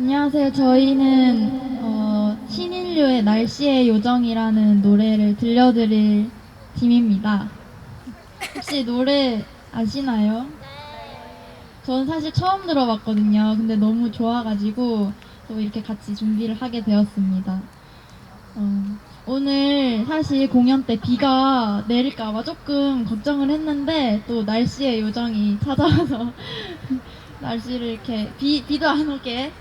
안녕하세요. 저희는 어, 신인류의 날씨의 요정이라는 노래를 들려드릴 팀입니다. 혹시 노래 아시나요? 저는 사실 처음 들어봤거든요. 근데 너무 좋아가지고 또 이렇게 같이 준비를 하게 되었습니다. 어, 오늘 사실 공연 때 비가 내릴까봐 조금 걱정을 했는데 또 날씨의 요정이 찾아와서 날씨를 이렇게 비, 비도 안 오게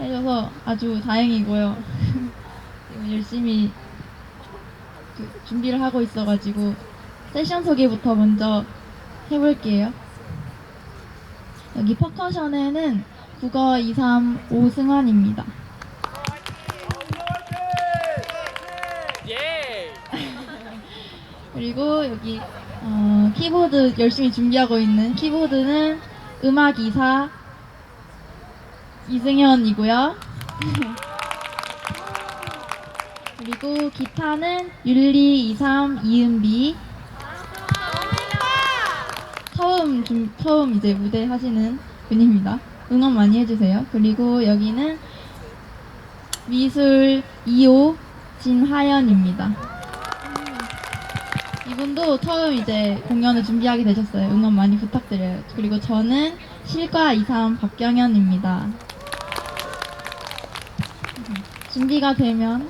해줘서 아주 다행이고요. 지금 열심히 그 준비를 하고 있어가지고 세션 소개부터 먼저 해볼게요. 여기 퍼커션에는 국어 2, 3, 5 승환입니다. 예. 그리고 여기 어, 키보드 열심히 준비하고 있는 키보드는 음악 이사 이승현이고요. 그리고 기타는 율리 23 이은비 처음 좀 처음 이제 무대 하시는 분입니다. 응원 많이 해주세요. 그리고 여기는 미술 2호 진하연입니다. 이분도 처음 이제 공연을 준비하게 되셨어요. 응원 많이 부탁드려요. 그리고 저는 실과 23 박경현입니다. 준비가 되면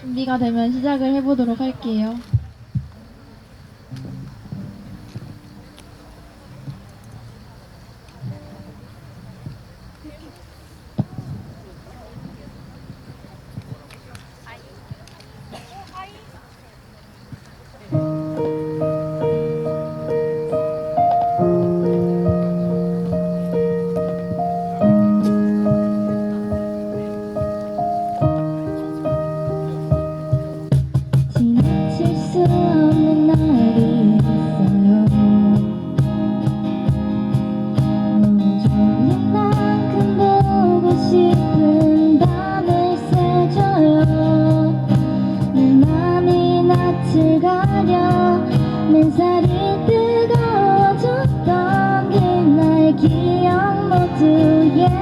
준비가 되면 시작을 해보도록 할게요. 맨살이 뜨거워졌던 그날 기억 모두 얘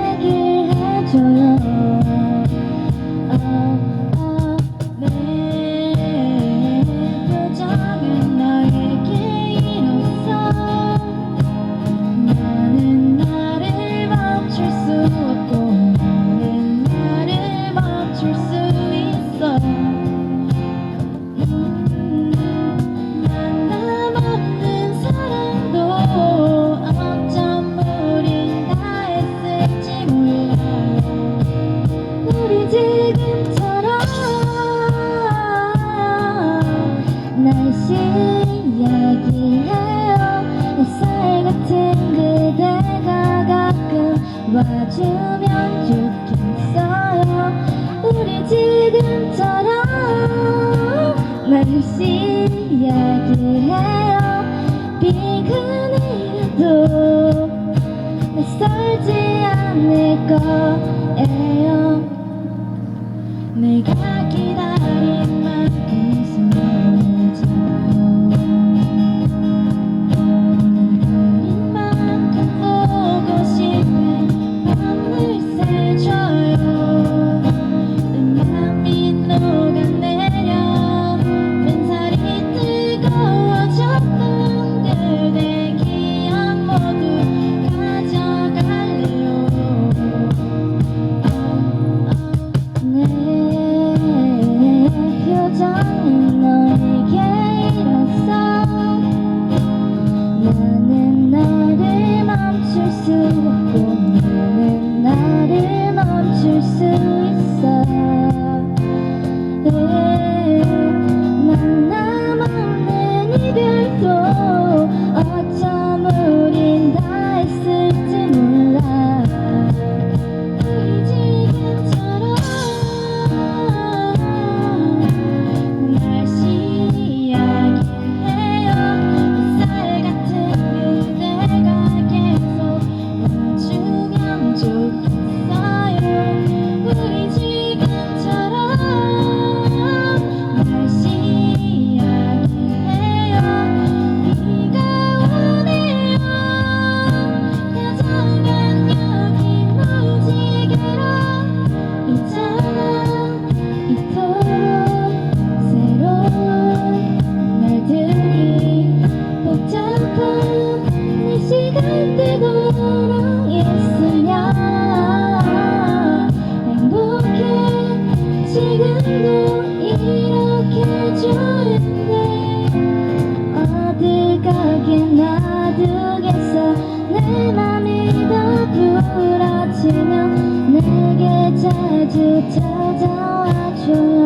날씨 이야기해요 비가 내려도 낯설지 않을 거예요 지면 내게 자주 찾아와줘.